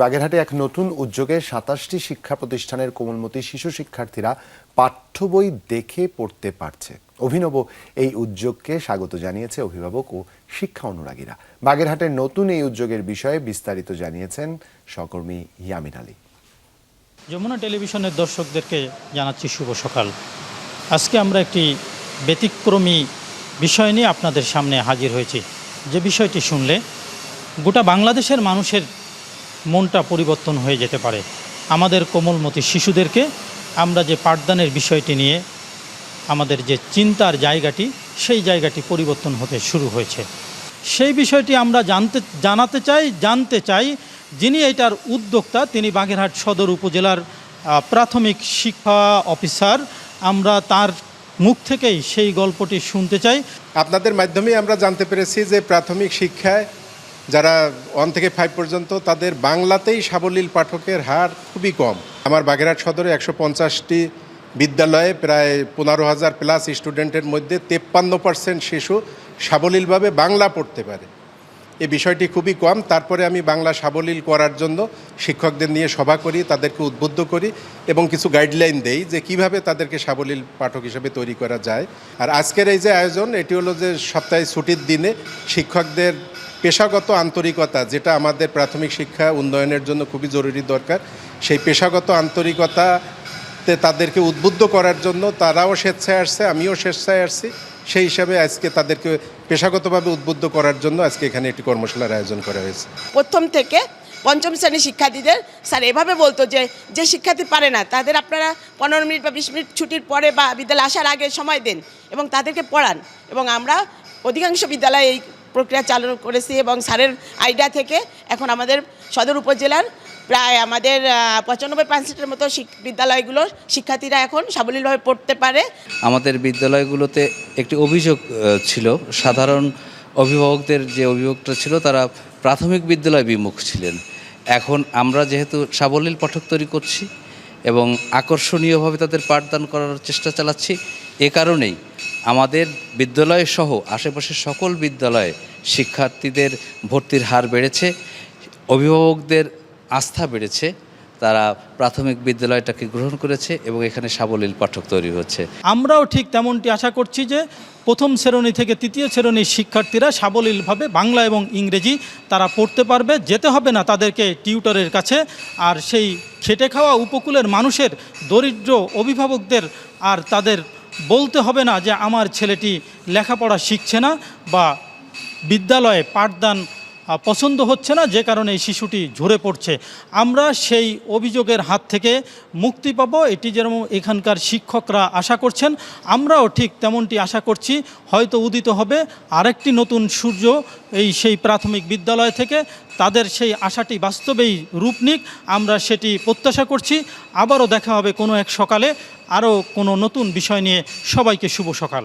বাগেরহাটে এক নতুন উদ্যোগে সাতাশটি শিক্ষা প্রতিষ্ঠানের কোমলমতি শিশু শিক্ষার্থীরা পাঠ্য বই দেখে পড়তে পারছে। অভিনব এই উদ্যোগকে স্বাগত জানিয়েছে অভিভাবক ও শিক্ষা অনুরাগীরা। বাগেরহাটের নতুন এই উদ্যোগের বিষয়ে বিস্তারিত জানিয়েছেন সহকর্মী ইয়ামিন আলী। যমুনা টেলিভিশনের দর্শকদেরকে জানাচ্ছি শুভ সকাল। আজকে আমরা একটি ব্যতিক্রমী বিষয় নিয়ে আপনাদের সামনে হাজির হয়েছি। যে বিষয়টি শুনলে গোটা বাংলাদেশের মানুষের মনটা পরিবর্তন হয়ে যেতে পারে। আমাদের কোমলমতি শিশুদেরকে আমরা যে পাঠদানের বিষয়টি নিয়ে আমাদের যে চিন্তার জায়গাটি, সেই জায়গাটি পরিবর্তন হতে শুরু হয়েছে। সেই বিষয়টি আমরা জানতে, জানাতে চাই, জানতে চাই যিনি এটার উদ্যোক্তা, তিনি বাগেরহাট সদর উপজেলার প্রাথমিক শিক্ষা অফিসার। আমরা তার মুখ থেকেই সেই গল্পটি শুনতে চাই। আপনাদের মাধ্যমে আমরা জানতে পেরেছি যে প্রাথমিক শিক্ষায় যারা ওয়ান থেকে ফাইভ পর্যন্ত তাদের বাংলাতেই সাবলীল পাঠকের হার খুবই কম। আমার বাগেরহাট সদরে একশো পঞ্চাশটি বিদ্যালয়ে প্রায় পনেরো হাজার প্লাস স্টুডেন্টের মধ্যে তেপ্পান্ন পার্সেন্ট শিশু সাবলীলভাবে বাংলা পড়তে পারে। এই বিষয়টি খুবই কম। তারপরে আমি বাংলা সাবলীল করার জন্য শিক্ষকদের নিয়ে সভা করি, তাদেরকে উদ্বুদ্ধ করি এবং কিছু গাইডলাইন দেই যে কীভাবে তাদেরকে সাবলীল পাঠক হিসেবে তৈরি করা যায়। আর আজকের এই যে আয়োজন, এটি হলো যে সপ্তাহে ছুটির দিনে শিক্ষকদের পেশাগত আন্তরিকতা, যেটা আমাদের প্রাথমিক শিক্ষা উন্নয়নের জন্য খুবই জরুরি দরকার, সেই পেশাগত আন্তরিকতাতে তাদেরকে উদ্বুদ্ধ করার জন্য তারাও স্বেচ্ছায় আসছে, আমিও স্বেচ্ছায় আসছি। সেই হিসাবে আজকে তাদেরকে পেশাগতভাবে উদ্বুদ্ধ করার জন্য আজকে এখানে একটি কর্মশালার আয়োজন করা হয়েছে। প্রথম থেকে পঞ্চম শ্রেণির শিক্ষার্থীদের, স্যার এভাবে বলতো যে যে শিক্ষার্থী পারে না, তাদের আপনারা পনেরো মিনিট বা বিশ মিনিট ছুটির পরে বা বিদ্যালয় আসার আগে সময় দেন এবং তাদেরকে পড়ান। এবং আমরা অধিকাংশ বিদ্যালয়ে এই প্রক্রিয়া চালু করেছি এবং স্যারের আইডিয়া থেকে এখন আমাদের সদর উপজেলার প্রায় আমাদের পঁচানব্বই পার্সেন্টের মতো বিদ্যালয়গুলোর শিক্ষার্থীরা এখন সাবলীলভাবে পড়তে পারে। আমাদের বিদ্যালয়গুলোতে একটি অভিযোগ ছিল। সাধারণ অভিভাবকদের যে অভিযোগটা ছিল, তারা প্রাথমিক বিদ্যালয় বিমুখ ছিলেন। এখন আমরা যেহেতু সাবলীল পাঠক তৈরি করছি এবং আকর্ষণীয়ভাবে তাদের পাঠদান করার চেষ্টা চালাচ্ছি, এ কারণেই আমাদের বিদ্যালয় সহ আশেপাশের সকল বিদ্যালয়ে শিক্ষার্থীদের ভর্তির হার বেড়েছে। অভিভাবকদের আস্থা বেড়েছে, তারা প্রাথমিক বিদ্যালয়টাকে গ্রহণ করেছে এবং এখানে সাবলীল পাঠক তৈরি হচ্ছে। আমরাও ঠিক তেমনটি আশা করছি যে প্রথম শ্রেণি থেকে তৃতীয় শ্রেণির শিক্ষার্থীরা সাবলীলভাবে বাংলা এবং ইংরেজি তারা পড়তে পারবে, যেতে হবে না তাদেরকে টিউটরের কাছে। আর সেই খেটে খাওয়া উপকূলের মানুষের দরিদ্র অভিভাবকদের আর তাদের বলতে হবে না যে আমার ছেলেটি লেখাপড়া শিখছে না বা বিদ্যালয়ে পাঠদান পছন্দ হচ্ছে না, যে কারণে এই শিশুটি ঝরে পড়ছে। আমরা সেই অভিযোগের হাত থেকে মুক্তি পাবো, এটি যেরকম এখানকার শিক্ষকরা আশা করছেন, আমরাও ঠিক তেমনটি আশা করছি, হয়তো উদিত হবে। আরেকটি নতুন সূর্য এই সেই প্রাথমিক বিদ্যালয় থেকে, তাদের সেই আশাটি বাস্তবেই রূপ নিক, আমরা সেটি প্রত্যাশা করছি। আবারও দেখা হবে কোনো এক সকালে, আরও কোনো নতুন বিষয় নিয়ে। সবাইকে শুভ সকাল।